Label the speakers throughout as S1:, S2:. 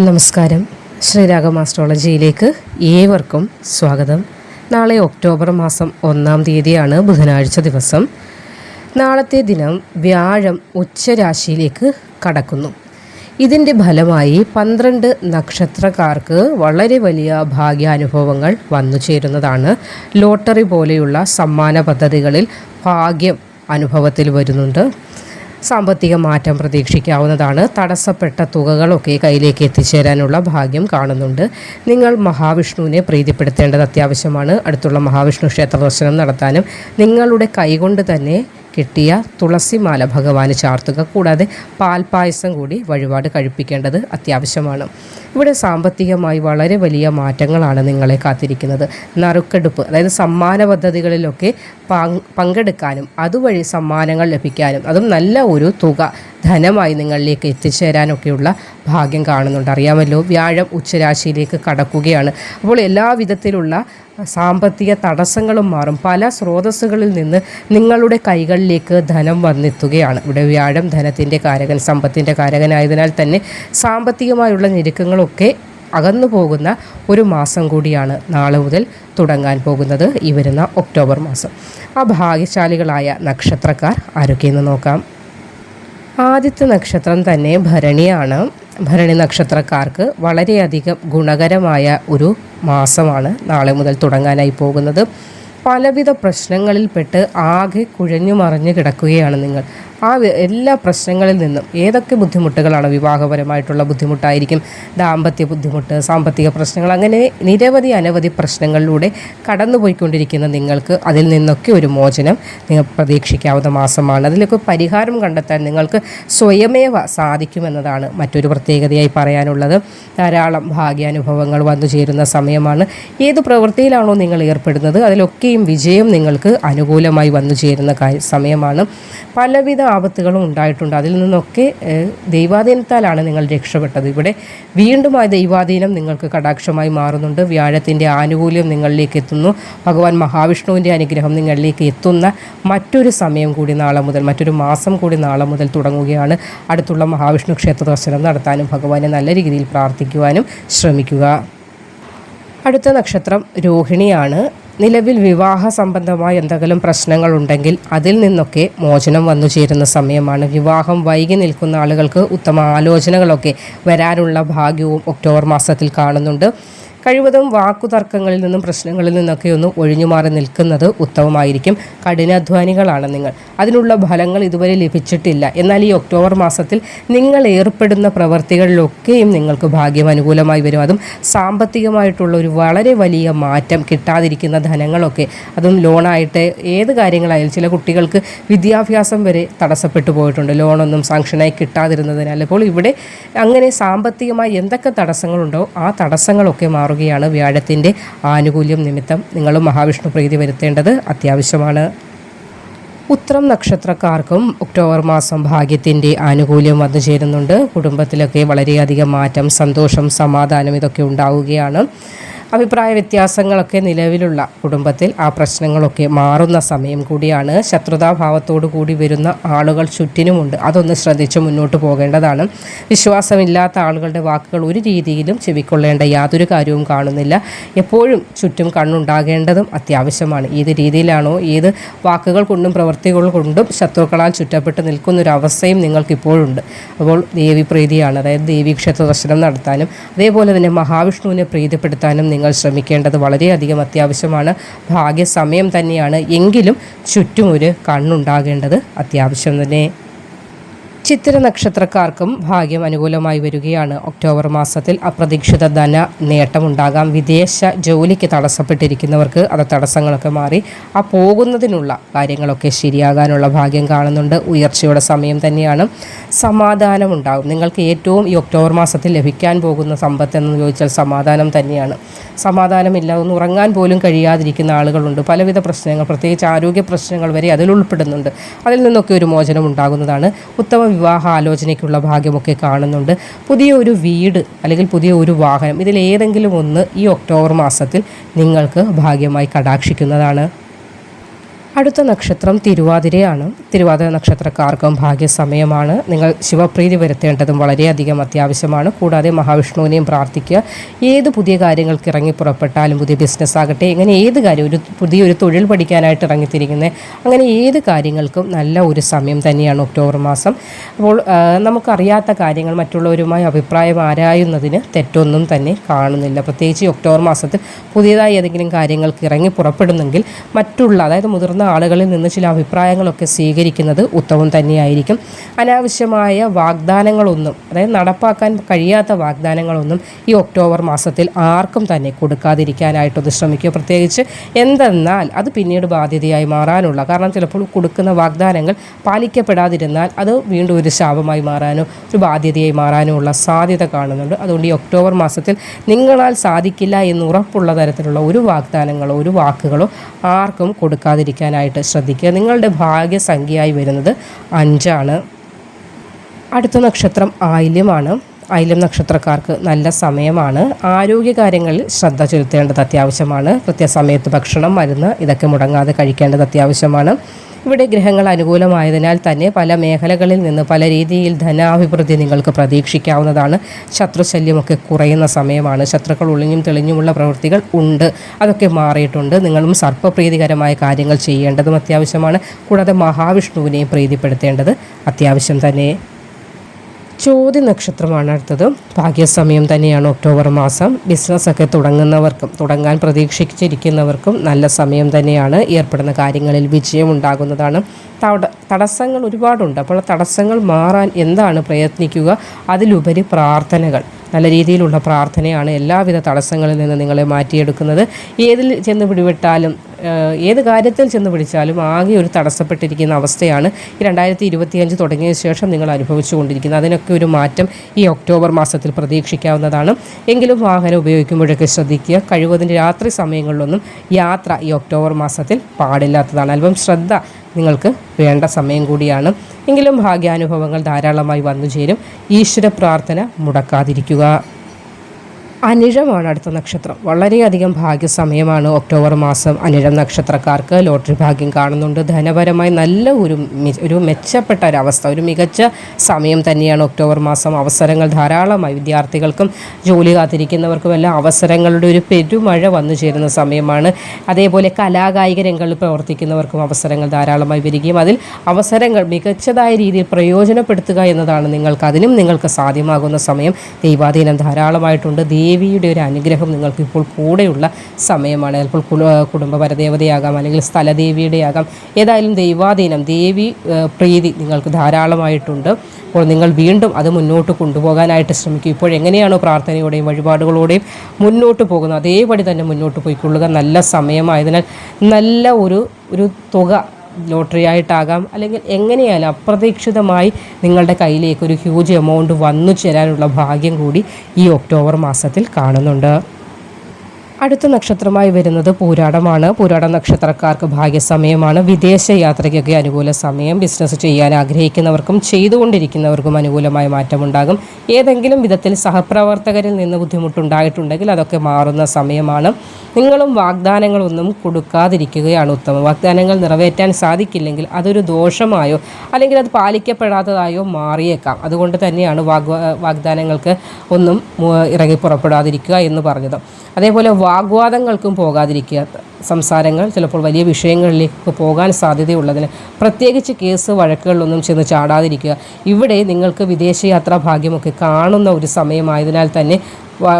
S1: നമസ്കാരം. ശ്രീരാഗം ആസ്ട്രോളജിയിലേക്ക് ഏവർക്കും സ്വാഗതം. നാളെ ഒക്ടോബർ മാസം ഒന്നാം തീയതിയാണ് ബുധനാഴ്ച ദിവസം. നാളത്തെ ദിനം വ്യാഴം ഉച്ചരാശിയിലേക്ക് കടക്കുന്നു. ഇതിന്റെ ഫലമായി പന്ത്രണ്ട് നക്ഷത്രക്കാർക്ക് വളരെ വലിയ ഭാഗ്യാനുഭവങ്ങൾ വന്നു ചേരുന്നതാണ്. ലോട്ടറി പോലെയുള്ള സമ്മാന പദ്ധതികളിൽ ഭാഗ്യം അനുഭവത്തിൽ വരുന്നുണ്ട്. സാമ്പത്തിക മാറ്റം പ്രതീക്ഷിക്കാവുന്നതാണ്. തടസ്സപ്പെട്ട തുകകളൊക്കെ കയ്യിലേക്ക് എത്തിച്ചേരാനുള്ള ഭാഗ്യം കാണുന്നുണ്ട്. നിങ്ങൾ മഹാവിഷ്ണുവിനെ പ്രീതിപ്പെടുത്തേണ്ടത് അത്യാവശ്യമാണ്. അടുത്തുള്ള മഹാവിഷ്ണു ക്ഷേത്ര ദർശനം നടത്താനും നിങ്ങളുടെ കൈകൊണ്ട് തന്നെ കിട്ടിയ തുളസിമാല ഭഗവാന് ചാർത്തുക. കൂടാതെ പാൽപ്പായസം കൂടി വഴിപാട് കഴിപ്പിക്കേണ്ടത് അത്യാവശ്യമാണ്. ഇവിടെ സാമ്പത്തികമായി വളരെ വലിയ മാറ്റങ്ങളാണ് നിങ്ങളെ കാത്തിരിക്കുന്നത്. നറുക്കെടുപ്പ് അതായത് സമ്മാന പദ്ധതികളിലൊക്കെ പങ്ക് പങ്കെടുക്കാനും അതുവഴി സമ്മാനങ്ങൾ ലഭിക്കാനും അതും നല്ല ഒരു തുക. ധനമായി നിങ്ങളിലേക്ക് എത്തിച്ചേരാനൊക്കെയുള്ള ഭാഗ്യം കാണുന്നുണ്ട്. അറിയാമല്ലോ വ്യാഴം ഉച്ചരാശിയിലേക്ക് കടക്കുകയാണ്. അപ്പോൾ എല്ലാ വിധത്തിലുള്ള സാമ്പത്തിക തടസ്സങ്ങളും മാറും. പല സ്രോതസ്സുകളിൽ നിന്ന് നിങ്ങളുടെ കൈകളിലേക്ക് ധനം വന്നെത്തുകയാണ്. ഇവിടെ വ്യാഴം ധനത്തിന്റെ കാരകൻ സമ്പത്തിന്റെ കാരകനായതിനാൽ തന്നെ സാമ്പത്തികമായുള്ള ഞെരുക്കങ്ങളൊക്കെ അകന്നു പോകുന്ന ഒരു മാസം കൂടിയാണ് നാളെ മുതൽ തുടങ്ങാൻ പോകുന്നത്. ഈ വരുന്ന ഒക്ടോബർ മാസം. ആ ഭാഗ്യശാലികളായ നക്ഷത്രക്കാർ ആരൊക്കെയെന്ന് നോക്കാം. ആദ്യത്തെ നക്ഷത്രം തന്നെ ഭരണിയാണ്. ഭരണി നക്ഷത്രക്കാർക്ക് വളരെയധികം ഗുണകരമായ ഒരു മാസമാണ് നാളെ മുതൽ തുടങ്ങാനായി പോകുന്നത്. പലവിധ പ്രശ്നങ്ങളിൽപ്പെട്ട് ആകെ കുഴഞ്ഞു മറിഞ്ഞു കിടക്കുകയാണ് നിങ്ങൾ. ആ എല്ലാ പ്രശ്നങ്ങളിൽ നിന്നും ഏതൊക്കെ ബുദ്ധിമുട്ടുകളാണ് വിവാഹപരമായിട്ടുള്ള ബുദ്ധിമുട്ടായിരിക്കും ദാമ്പത്യ ബുദ്ധിമുട്ട് സാമ്പത്തിക പ്രശ്നങ്ങൾ അങ്ങനെ നിരവധി അനവധി പ്രശ്നങ്ങളിലൂടെ കടന്നുപോയിക്കൊണ്ടിരിക്കുന്ന നിങ്ങൾക്ക് അതിൽ നിന്നൊക്കെ ഒരു മോചനം നിങ്ങൾ പ്രതീക്ഷിക്കാവുന്ന മാസമാണ്. അതിലൊക്കെ പരിഹാരം കണ്ടെത്താൻ നിങ്ങൾക്ക് സ്വയമേവ സാധിക്കുമെന്നതാണ് മറ്റൊരു പ്രത്യേകതയായി പറയാനുള്ളത്. ധാരാളം ഭാഗ്യാനുഭവങ്ങൾ വന്നു ചേരുന്ന സമയമാണ്. ഏത് പ്രവൃത്തിയിലാണോ നിങ്ങൾ ഏർപ്പെടുന്നത് അതിലൊക്കെയും വിജയം നിങ്ങൾക്ക് അനുകൂലമായി വന്നു ചേരുന്ന സമയമാണ്. പലവിധ ആപത്തുകളും ഉണ്ടായിട്ടുണ്ട്. അതിൽ നിന്നൊക്കെ ദൈവാധീനത്താലാണ് നിങ്ങൾ രക്ഷപ്പെട്ടത്. ഇവിടെ വീണ്ടും ആ ദൈവാധീനം നിങ്ങൾക്ക് കടാക്ഷമായി മാറുന്നുണ്ട്. വ്യാഴത്തിന്റെ ആനുകൂല്യം നിങ്ങളിലേക്ക് എത്തുന്നു. ഭഗവാൻ മഹാവിഷ്ണുവിന്റെ അനുഗ്രഹം നിങ്ങളിലേക്ക് എത്തുന്ന മറ്റൊരു സമയം കൂടി നാളെ മുതൽ മറ്റൊരു മാസം കൂടി നാളെ മുതൽ തുടങ്ങുകയാണ്. അടുത്തുള്ള മഹാവിഷ്ണു ക്ഷേത്ര ദർശനം നടത്താനും ഭഗവാനെ നല്ല രീതിയിൽ പ്രാർത്ഥിക്കുവാനും ശ്രമിക്കുക. അടുത്ത നക്ഷത്രം രോഹിണിയാണ്. നിലവിൽ വിവാഹ സംബന്ധമായ എന്തെങ്കിലും പ്രശ്നങ്ങളുണ്ടെങ്കിൽ അതിൽ നിന്നൊക്കെ മോചനം വന്നു ചേരുന്ന സമയമാണ്. വിവാഹം വൈകി നിൽക്കുന്ന ആളുകൾക്ക് ഉത്തമ ആലോചനകളൊക്കെ വരാനുള്ള ഭാഗ്യവും ഒക്ടോബർ മാസത്തിൽ കാണുന്നുണ്ട്. കഴിവതും വാക്കുതർക്കങ്ങളിൽ നിന്നും പ്രശ്നങ്ങളിൽ നിന്നൊക്കെ ഒന്ന് ഒഴിഞ്ഞു മാറി നിൽക്കുന്നത് ഉത്തമമായിരിക്കും. കഠിനാധ്വാനികളാണ് നിങ്ങൾ. അതിനുള്ള ഫലങ്ങൾ ഇതുവരെ ലഭിച്ചിട്ടില്ല. എന്നാൽ ഈ ഒക്ടോബർ മാസത്തിൽ നിങ്ങൾ ഏർപ്പെടുന്ന പ്രവർത്തികളിലൊക്കെയും നിങ്ങൾക്ക് ഭാഗ്യം അനുകൂലമായി വരും. അതും സാമ്പത്തികമായിട്ടുള്ള ഒരു വളരെ വലിയ മാറ്റം കിട്ടാതിരിക്കുന്ന ധനങ്ങളൊക്കെ. അതും ലോണായിട്ട് ഏത് കാര്യങ്ങളായാലും ചില കുട്ടികൾക്ക് വിദ്യാഭ്യാസം വരെ തടസ്സപ്പെട്ടു പോയിട്ടുണ്ട്. ലോണൊന്നും സാങ്ഷനായി കിട്ടാതിരുന്നതിനാൽ. ഇപ്പോൾ ഇവിടെ അങ്ങനെ സാമ്പത്തികമായി എന്തൊക്കെ തടസ്സങ്ങളുണ്ടോ ആ തടസ്സങ്ങളൊക്കെ മാറുകയാണ് വ്യാഴത്തിന്റെ ആനുകൂല്യം നിമിത്തം നിങ്ങൾ മഹാവിഷ്ണു പ്രീതി വരുത്തേണ്ടത് അത്യാവശ്യമാണ്. ഉത്രം നക്ഷത്രക്കാർക്കും ഒക്ടോബർ മാസം ഭാഗ്യത്തിന്റെ ആനുകൂല്യം വന്നു ചേരുന്നുണ്ട്. കുടുംബത്തിലൊക്കെ വളരെയധികം മാറ്റം സന്തോഷം സമാധാനം ഇതൊക്കെ ഉണ്ടാവുകയാണ്. അഭിപ്രായ വ്യത്യാസങ്ങളൊക്കെ നിലവിലുള്ള കുടുംബത്തിൽ ആ പ്രശ്നങ്ങളൊക്കെ മാറുന്ന സമയം കൂടിയാണ്. ശത്രുതാഭാവത്തോടു കൂടി വരുന്ന ആളുകൾ ചുറ്റിനുമുണ്ട്. അതൊന്ന് ശ്രദ്ധിച്ച് മുന്നോട്ട് പോകേണ്ടതാണ്. വിശ്വാസമില്ലാത്ത ആളുകളുടെ വാക്കുകൾ ഒരു രീതിയിലും ചെവിക്കൊള്ളേണ്ട യാതൊരു കാര്യവും കാണുന്നില്ല. എപ്പോഴും ചുറ്റും കണ്ണുണ്ടാകേണ്ടതും അത്യാവശ്യമാണ്. ഏത് രീതിയിലാണോ ഏത് വാക്കുകൾ കൊണ്ടും പ്രവൃത്തികൾ കൊണ്ടും ശത്രുക്കളാൽ ചുറ്റപ്പെട്ട് നിൽക്കുന്നൊരവസ്ഥയും നിങ്ങൾക്കിപ്പോഴുണ്ട്. അപ്പോൾ ദേവി പ്രീതിയാണ് അതായത് ദേവീക്ഷേത്ര ദർശനം നടത്താനും അതേപോലെ തന്നെ മഹാവിഷ്ണുവിനെ പ്രീതിപ്പെടുത്താനും നിങ്ങൾ ശ്രമിക്കേണ്ടത് വളരെയധികം അത്യാവശ്യമാണ്. ഭാഗ്യസമയം തന്നെയാണ് എങ്കിലും ചുറ്റും ഒരു കണ്ണുണ്ടാകേണ്ടത് അത്യാവശ്യം തന്നെ. ചിത്തിര നക്ഷത്രക്കാർക്കും ഭാഗ്യം അനുകൂലമായി വരികയാണ്. ഒക്ടോബർ മാസത്തിൽ അപ്രതീക്ഷിത ധന നേട്ടമുണ്ടാകാം. വിദേശ ജോലിക്ക് തടസ്സപ്പെട്ടിരിക്കുന്നവർക്ക് അത് തടസ്സങ്ങളൊക്കെ മാറി. ആ പോകുന്നതിനുള്ള കാര്യങ്ങളൊക്കെ ശരിയാകാനുള്ള ഭാഗ്യം കാണുന്നുണ്ട്. ഉയർച്ചയുടെ സമയം തന്നെയാണ് സമാധാനമുണ്ടാകും. നിങ്ങൾക്ക് ഏറ്റവും ഈ ഒക്ടോബർ മാസത്തിൽ ലഭിക്കാൻ പോകുന്ന സമ്പത്ത് എന്ന് ചോദിച്ചാൽ സമാധാനം തന്നെയാണ്. സമാധാനമില്ല ഒന്ന് ഉറങ്ങാൻ പോലും കഴിയാതിരിക്കുന്ന ആളുകളുണ്ട്. പലവിധ പ്രശ്നങ്ങൾ പ്രത്യേകിച്ച് ആരോഗ്യ പ്രശ്നങ്ങൾ വരെ അതിൽ ഉൾപ്പെടുന്നുണ്ട്. അതിൽ നിന്നൊക്കെ ഒരു മോചനം ഉണ്ടാകുന്നതാണ് ഉത്തമ വിവാഹ ആലോചനയ്ക്കുള്ള ഭാഗ്യമൊക്കെ കാണുന്നുണ്ട്. പുതിയ ഒരു വീട് അല്ലെങ്കിൽ പുതിയ ഒരു വാഹനം ഇതിലേതെങ്കിലും ഒന്ന് ഈ ഒക്ടോബർ മാസത്തിൽ നിങ്ങൾക്ക് ഭാഗ്യമായി കടാക്ഷിക്കുന്നതാണ്. അടുത്ത നക്ഷത്രം തിരുവാതിരയാണ്. തിരുവാതിര നക്ഷത്രക്കാർക്കും ഭാഗ്യസമയമാണ്. നിങ്ങൾ ശിവപ്രീതി വരുത്തേണ്ടതും വളരെയധികം അത്യാവശ്യമാണ്. കൂടാതെ മഹാവിഷ്ണുവിനെയും പ്രാർത്ഥിക്കുക. ഏത് പുതിയ കാര്യങ്ങൾക്ക് ഇറങ്ങി പുറപ്പെട്ടാലും പുതിയ ബിസിനസ് ആകട്ടെ ഇങ്ങനെ ഏത് കാര്യം ഒരു പുതിയൊരു തൊഴിൽ പഠിക്കാനായിട്ട് ഇറങ്ങിത്തിരിക്കുന്നത് അങ്ങനെ ഏത് കാര്യങ്ങൾക്കും നല്ല ഒരു സമയം തന്നെയാണ് ഒക്ടോബർ മാസം. അപ്പോൾ നമുക്കറിയാത്ത കാര്യങ്ങൾ മറ്റുള്ളവരുമായി അഭിപ്രായം ആരായുന്നതിന് തെറ്റൊന്നും തന്നെ കാണുന്നില്ല. പ്രത്യേകിച്ച് ഒക്ടോബർ മാസത്തിൽ പുതിയതായി ഏതെങ്കിലും കാര്യങ്ങൾക്ക് ഇറങ്ങി പുറപ്പെടുന്നെങ്കിൽ മറ്റുള്ള അതായത് മുതിർന്ന ആളുകളിൽ നിന്ന് ചില അഭിപ്രായങ്ങളൊക്കെ സ്വീകരിക്കുന്നത് ഉത്തമം തന്നെയായിരിക്കും. അനാവശ്യമായ വാഗ്ദാനങ്ങളൊന്നും അതായത് നടപ്പാക്കാൻ കഴിയാത്ത വാഗ്ദാനങ്ങളൊന്നും ഈ ഒക്ടോബർ മാസത്തിൽ ആർക്കും തന്നെ കൊടുക്കാതിരിക്കാനായിട്ടൊന്ന് ശ്രമിക്കുക. പ്രത്യേകിച്ച് എന്തെന്നാൽ അത് പിന്നീട് ബാധ്യതയായി മാറാനുള്ള കാരണം ചിലപ്പോൾ കൊടുക്കുന്ന വാഗ്ദാനങ്ങൾ പാലിക്കപ്പെടാതിരുന്നാൽ അത് വീണ്ടും ഒരു ശാപമായി മാറാനോ ഒരു ബാധ്യതയായി മാറാനോ ഉള്ള സാധ്യത കാണുന്നുണ്ട്. അതുകൊണ്ട് ഈ ഒക്ടോബർ മാസത്തിൽ നിങ്ങളാൽ സാധിക്കില്ല എന്ന് ഉറപ്പുള്ള തരത്തിലുള്ള ഒരു വാഗ്ദാനങ്ങളോ ഒരു വാക്കുകളോ ആർക്കും കൊടുക്കാതിരിക്കാനായിട്ട് ശ്രദ്ധിക്കുക. നിങ്ങളുടെ ഭാഗ്യസംഖ്യയായി വരുന്നത് അഞ്ചാണ്. അടുത്ത നക്ഷത്രം ആയില്യമാണ്. ആയില്യം നക്ഷത്രക്കാർക്ക് നല്ല സമയമാണ്. ആരോഗ്യകാര്യങ്ങളിൽ ശ്രദ്ധ ചെലുത്തേണ്ടത് അത്യാവശ്യമാണ്. കൃത്യസമയത്ത് ഭക്ഷണം മരുന്ന് ഇതൊക്കെ മുടങ്ങാതെ കഴിക്കേണ്ടത് അത്യാവശ്യമാണ്. ഇവിടെ ഗ്രഹങ്ങൾ അനുകൂലമായതിനാൽ തന്നെ പല മേഖലകളിൽ നിന്ന് പല രീതിയിൽ ധനാഭിവൃദ്ധി നിങ്ങൾക്ക് പ്രതീക്ഷിക്കാവുന്നതാണ്. ശത്രുശല്യമൊക്കെ കുറയുന്ന സമയമാണ്. ശത്രുക്കൾ ഒളിഞ്ഞും തെളിഞ്ഞുമുള്ള പ്രവൃത്തികൾ ഉണ്ട്. അതൊക്കെ മാറിയിട്ടുണ്ട്. നിങ്ങളും സർപ്പപ്രീതികരമായ കാര്യങ്ങൾ ചെയ്യേണ്ടതും അത്യാവശ്യമാണ്. കൂടാതെ മഹാവിഷ്ണുവിനെയും പ്രീതിപ്പെടുത്തേണ്ടത് അത്യാവശ്യം തന്നെ ചോദ്യ നക്ഷത്രമാണ് അടുത്തത്. ഭാഗ്യസമയം തന്നെയാണ് ഒക്ടോബർ മാസം. ബിസിനസ്സൊക്കെ തുടങ്ങുന്നവർക്കും തുടങ്ങാൻ പ്രതീക്ഷിച്ചിരിക്കുന്നവർക്കും നല്ല സമയം തന്നെയാണ് ഏർപ്പെടുന്ന കാര്യങ്ങളിൽ വിജയം ഉണ്ടാകുന്നതാണ്. തട തടസ്സങ്ങൾ ഒരുപാടുണ്ട്. അപ്പോൾ തടസ്സങ്ങൾ മാറാൻ എന്താണ് പ്രയത്നിക്കുക? അതിലുപരി പ്രാർത്ഥനകൾ. നല്ല രീതിയിലുള്ള പ്രാർത്ഥനയാണ് എല്ലാവിധ തടസ്സങ്ങളിൽ നിന്ന് നിങ്ങളെ മാറ്റിയെടുക്കുന്നത്. ഏതിൽ ചെന്ന് പിടിവിട്ടാലും ഏത് കാര്യത്തിൽ ചെന്ന് പിടിച്ചാലും ആകെ ഒരു തടസ്സപ്പെട്ടിരിക്കുന്ന അവസ്ഥയാണ് ഈ രണ്ടായിരത്തി ഇരുപത്തിയഞ്ച് തുടങ്ങിയ ശേഷം നിങ്ങൾ അനുഭവിച്ചുകൊണ്ടിരിക്കുന്നത്. അതിനൊക്കെ ഒരു മാറ്റം ഈ ഒക്ടോബർ മാസത്തിൽ പ്രതീക്ഷിക്കാവുന്നതാണ്. എങ്കിലും വാഹനം ഉപയോഗിക്കുമ്പോഴൊക്കെ ശ്രദ്ധിക്കുക. കഴിവതിന്റെ രാത്രി സമയങ്ങളിലൊന്നും യാത്ര ഈ ഒക്ടോബർ മാസത്തിൽ പാടില്ലാത്തതാണ്. അല്പം ശ്രദ്ധ നിങ്ങൾക്ക് വേണ്ട സമയം കൂടിയാണ്. എങ്കിലും ഭാഗ്യാനുഭവങ്ങൾ ധാരാളമായി വന്നു ചേരും ഈശ്വര പ്രാർത്ഥന മുടക്കാതിരിക്കുക. അനിഴമാണ് അടുത്ത നക്ഷത്രം. വളരെയധികം ഭാഗ്യസമയമാണ് ഒക്ടോബർ മാസം അനിഴം നക്ഷത്രക്കാർക്ക്. ലോട്ടറി ഭാഗ്യം കാണുന്നുണ്ട്. ധനപരമായി നല്ല ഒരു ഒരു മെച്ചപ്പെട്ട ഒരവസ്ഥ ഒരു മികച്ച സമയം തന്നെയാണ് ഒക്ടോബർ മാസം. അവസരങ്ങൾ ധാരാളമായി വിദ്യാർത്ഥികൾക്കും ജോലി കാത്തിരിക്കുന്നവർക്കും എല്ലാം അവസരങ്ങളുടെ ഒരു പെരുമഴ വന്നു ചേരുന്ന സമയമാണ്. അതേപോലെ കലാകായിക രംഗങ്ങളിൽ പ്രവർത്തിക്കുന്നവർക്കും അവസരങ്ങൾ ധാരാളമായി വരികയും അതിൽ അവസരങ്ങൾ മികച്ചതായ രീതിയിൽ പ്രയോജനപ്പെടുത്തുക എന്നതാണ് നിങ്ങൾക്ക് അതിനും നിങ്ങൾക്ക് സാധ്യമാകുന്ന സമയം. ദൈവാധീനം ധാരാളമായിട്ടുണ്ട്. ദേവിയുടെ ഒരു അനുഗ്രഹം നിങ്ങൾക്ക് ഇപ്പോൾ കൂടെയുള്ള സമയമാണ്. ചിലപ്പോൾ കുല- കുടുംബ പരദേവതയാകാം അല്ലെങ്കിൽ സ്ഥലദേവിയുടെ ആകാം ഏതായാലും ദൈവാധീനം ദേവി പ്രീതി നിങ്ങൾക്ക് ധാരാളമായിട്ടുണ്ട്. അപ്പോൾ നിങ്ങൾ വീണ്ടും അത് മുന്നോട്ട് കൊണ്ടുപോകാനായിട്ട് ശ്രമിക്കും. ഇപ്പോൾ എങ്ങനെയാണോ പ്രാർത്ഥനയോടെയും വഴിപാടുകളോടെയും മുന്നോട്ട് പോകുന്നത് അതേപടി തന്നെ മുന്നോട്ട് പോയിക്കൊള്ളുക. നല്ല സമയമായതിനാൽ നല്ല ഒരു ഒരു തുക ലോട്ടറി ആയിട്ടാകാം. അല്ലെങ്കിൽ എങ്ങനെയായാലും അപ്രതീക്ഷിതമായി നിങ്ങളുടെ കയ്യിലേക്ക് ഒരു ഹ്യൂജ് എമൗണ്ട് വന്നു ചേരാനുള്ള ഭാഗ്യം കൂടി ഈ ഒക്ടോബർ മാസത്തിൽ കാണുന്നുണ്ട്. അടുത്ത നക്ഷത്രമായി വരുന്നത് പൂരാടമാണ്. പൂരാട നക്ഷത്രക്കാർക്ക് ഭാഗ്യസമയമാണ്. വിദേശ യാത്രയ്ക്കൊക്കെ അനുകൂല സമയം. ബിസിനസ് ചെയ്യാൻ ആഗ്രഹിക്കുന്നവർക്കും ചെയ്തുകൊണ്ടിരിക്കുന്നവർക്കും അനുകൂലമായ മാറ്റമുണ്ടാകും. ഏതെങ്കിലും വിധത്തിൽ സഹപ്രവർത്തകരിൽ നിന്ന് ബുദ്ധിമുട്ടുണ്ടായിട്ടുണ്ടെങ്കിൽ അതൊക്കെ മാറുന്ന സമയമാണ്. നിങ്ങളും വാഗ്ദാനങ്ങളൊന്നും കൊടുക്കാതിരിക്കുകയാണ് ഉത്തമം. വാഗ്ദാനങ്ങൾ നിറവേറ്റാൻ സാധിക്കില്ലെങ്കിൽ അതൊരു ദോഷമായോ അല്ലെങ്കിൽ അത് പാലിക്കപ്പെടാത്തതായോ മാറിയേക്കാം. അതുകൊണ്ട് തന്നെയാണ് വാഗ്ദാനങ്ങൾക്ക് ഒന്നും ഇറങ്ങി പുറപ്പെടാതിരിക്കുക എന്ന് പറഞ്ഞത്. അതേപോലെ വാഗ്വാദങ്ങൾക്കും പോകാതിരിക്കുക സംസാരങ്ങൾ ചിലപ്പോൾ വലിയ വിഷയങ്ങളിലേക്ക് പോകാൻ സാധ്യതയുള്ളതിന്. പ്രത്യേകിച്ച് കേസ് വഴക്കുകളിലൊന്നും ചെന്ന് ചാടാതിരിക്കുക. ഇവിടെ നിങ്ങൾക്ക് വിദേശയാത്രാ ഭാഗ്യമൊക്കെ കാണുന്ന ഒരു സമയമായതിനാൽ തന്നെ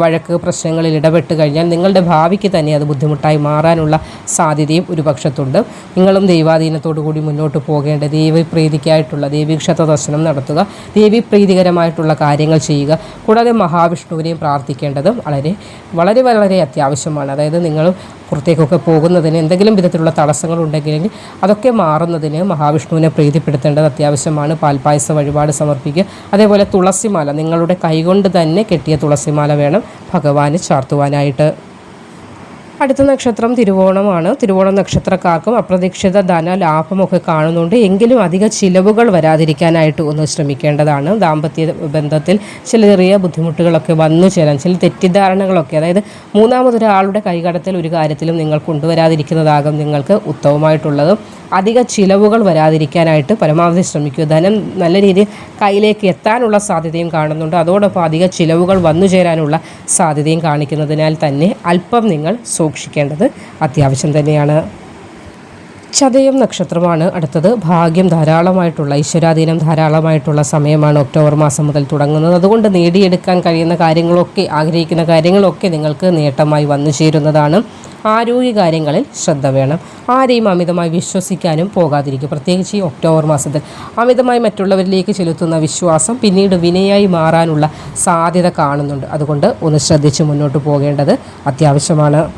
S1: വഴക്ക് പ്രശ്നങ്ങളിൽ ഇടപെട്ട് കഴിഞ്ഞാൽ നിങ്ങളുടെ ഭാവിക്ക് തന്നെ അത് ബുദ്ധിമുട്ടായി മാറാനുള്ള സാധ്യതയും ഒരു പക്ഷത്തുണ്ട്. നിങ്ങളും ദൈവാധീനത്തോടു കൂടി മുന്നോട്ട് പോകേണ്ട ദേവീപ്രീതിക്കായിട്ടുള്ള ദേവീക്ഷേത്ര ദർശനം നടത്തുക ദേവീപ്രീതികരമായിട്ടുള്ള കാര്യങ്ങൾ ചെയ്യുക. കൂടാതെ മഹാവിഷ്ണുവിനെയും പ്രാർത്ഥിക്കേണ്ടതും വളരെ വളരെ വളരെ അത്യാവശ്യമാണ്. അതായത് നിങ്ങൾ പുറത്തേക്കൊക്കെ പോകുന്നതിന് എന്തെങ്കിലും വിധത്തിലുള്ള തടസ്സങ്ങൾ ഉണ്ടെങ്കിൽ അതൊക്കെ മാറുന്നതിന് മഹാവിഷ്ണുവിനെ പ്രീതിപ്പെടുത്തേണ്ടത് അത്യാവശ്യമാണ്. പാൽപ്പായസ വഴിപാട് സമർപ്പിക്കുക. അതേപോലെ തുളസിമാല നിങ്ങളുടെ കൈകൊണ്ട് തന്നെ കെട്ടിയ തുളസിമാല വേണം ഭഗവാന് ചാർത്തുവാനായിട്ട്. അടുത്ത നക്ഷത്രം തിരുവോണമാണ്. തിരുവോണ നക്ഷത്രക്കാർക്കും അപ്രതീക്ഷിത ധന ലാഭമൊക്കെ കാണുന്നുണ്ട്. എങ്കിലും അധിക ചിലവുകൾ വരാതിരിക്കാനായിട്ട് ഒന്ന് ശ്രമിക്കേണ്ടതാണ്. ദാമ്പത്യ ബന്ധത്തിൽ ചില ചെറിയ ബുദ്ധിമുട്ടുകളൊക്കെ വന്നു ചേരാൻ ചില തെറ്റിദ്ധാരണകളൊക്കെ അതായത് മൂന്നാമതൊരാളുടെ കൈകടത്തിൽ ഒരു കാര്യത്തിലും നിങ്ങൾ കൊണ്ടുവരാതിരിക്കുന്നതാകും നിങ്ങൾക്ക് ഉത്തമമായിട്ടുള്ളത്. അധിക ചിലവുകൾ വരാതിരിക്കാനായിട്ട് പരമാവധി ശ്രമിക്കുക. ധനം നല്ല രീതിയിൽ കയ്യിലേക്ക് എത്താനുള്ള സാധ്യതയും കാണുന്നുണ്ട്. അതോടൊപ്പം അധിക ചിലവുകൾ വന്നു ചേരാനുള്ള സാധ്യതയും കാണിക്കുന്നതിനാൽ തന്നെ അല്പം നിങ്ങൾ സൂക്ഷിക്കേണ്ടത് അത്യാവശ്യം തന്നെയാണ്. ചതയം നക്ഷത്രമാണ് അടുത്തത്. ഭാഗ്യം ധാരാളമായിട്ടുള്ള ഈശ്വരാധീനം ധാരാളമായിട്ടുള്ള സമയമാണ് ഒക്ടോബർ മാസം മുതൽ തുടങ്ങുന്നത്. അതുകൊണ്ട് നേടിയെടുക്കാൻ കഴിയുന്ന കാര്യങ്ങളൊക്കെ ആഗ്രഹിക്കുന്ന കാര്യങ്ങളൊക്കെ നിങ്ങൾക്ക് നേട്ടമായി വന്നു ചേരുന്നതാണ്. ആരോഗ്യ കാര്യങ്ങളിൽ ശ്രദ്ധ വേണം. ആരെയും അമിതമായി വിശ്വസിക്കാനും പോകാതിരിക്കും. പ്രത്യേകിച്ച് ഈ ഒക്ടോബർ മാസത്തിൽ അമിതമായി മറ്റുള്ളവരിലേക്ക് ചെലുത്തുന്ന വിശ്വാസം പിന്നീട് വിനയായി മാറാനുള്ള സാധ്യത കാണുന്നുണ്ട്. അതുകൊണ്ട് ഒന്ന് ശ്രദ്ധിച്ച് മുന്നോട്ട് പോകേണ്ടത് അത്യാവശ്യമാണ്.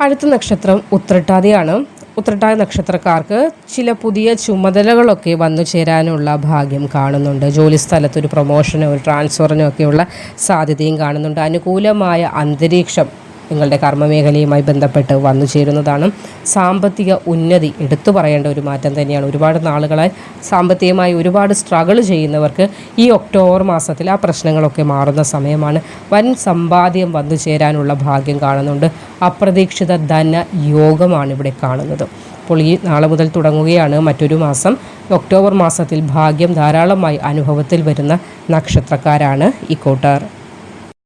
S1: അടുത്ത നക്ഷത്രം ഉത്രട്ടാതിയാണ്. ഉത്രട്ടായ നക്ഷത്രക്കാർക്ക് ചില പുതിയ ചുമതലകളൊക്കെ വന്നു ചേരാനുള്ള ഭാഗ്യം കാണുന്നുണ്ട്. ജോലി സ്ഥലത്തൊരു പ്രൊമോഷനോ ഒരു ട്രാൻസ്ഫറിനോ ഒക്കെയുള്ള സാധ്യതയും കാണുന്നുണ്ട്. അനുകൂലമായ അന്തരീക്ഷം നിങ്ങളുടെ കർമ്മമേഖലയുമായി ബന്ധപ്പെട്ട് വന്നു ചേരുന്നതാണ് സാമ്പത്തിക ഉന്നതി. എടുത്തു പറയേണ്ട ഒരു മാറ്റം തന്നെയാണ്. ഒരുപാട് നാളുകളായി സാമ്പത്തികമായി ഒരുപാട് സ്ട്രഗിൾ ചെയ്യുന്നവർക്ക് ഈ ഒക്ടോബർ മാസത്തിൽ ആ പ്രശ്നങ്ങളൊക്കെ മാറുന്ന സമയമാണ്. വൻ സമ്പാദ്യം വന്നു ചേരാനുള്ള ഭാഗ്യം കാണുന്നുണ്ട്. അപ്രതീക്ഷിത ധന യോഗമാണ് ഇവിടെ കാണുന്നത്. അപ്പോൾ ഈ നാളെ മുതൽ തുടങ്ങുകയാണ് മറ്റൊരു മാസം. ഒക്ടോബർ മാസത്തിൽ ഭാഗ്യം ധാരാളമായി അനുഭവത്തിൽ വരുന്ന നക്ഷത്രക്കാരാണ് ഈ കൂട്ടർ.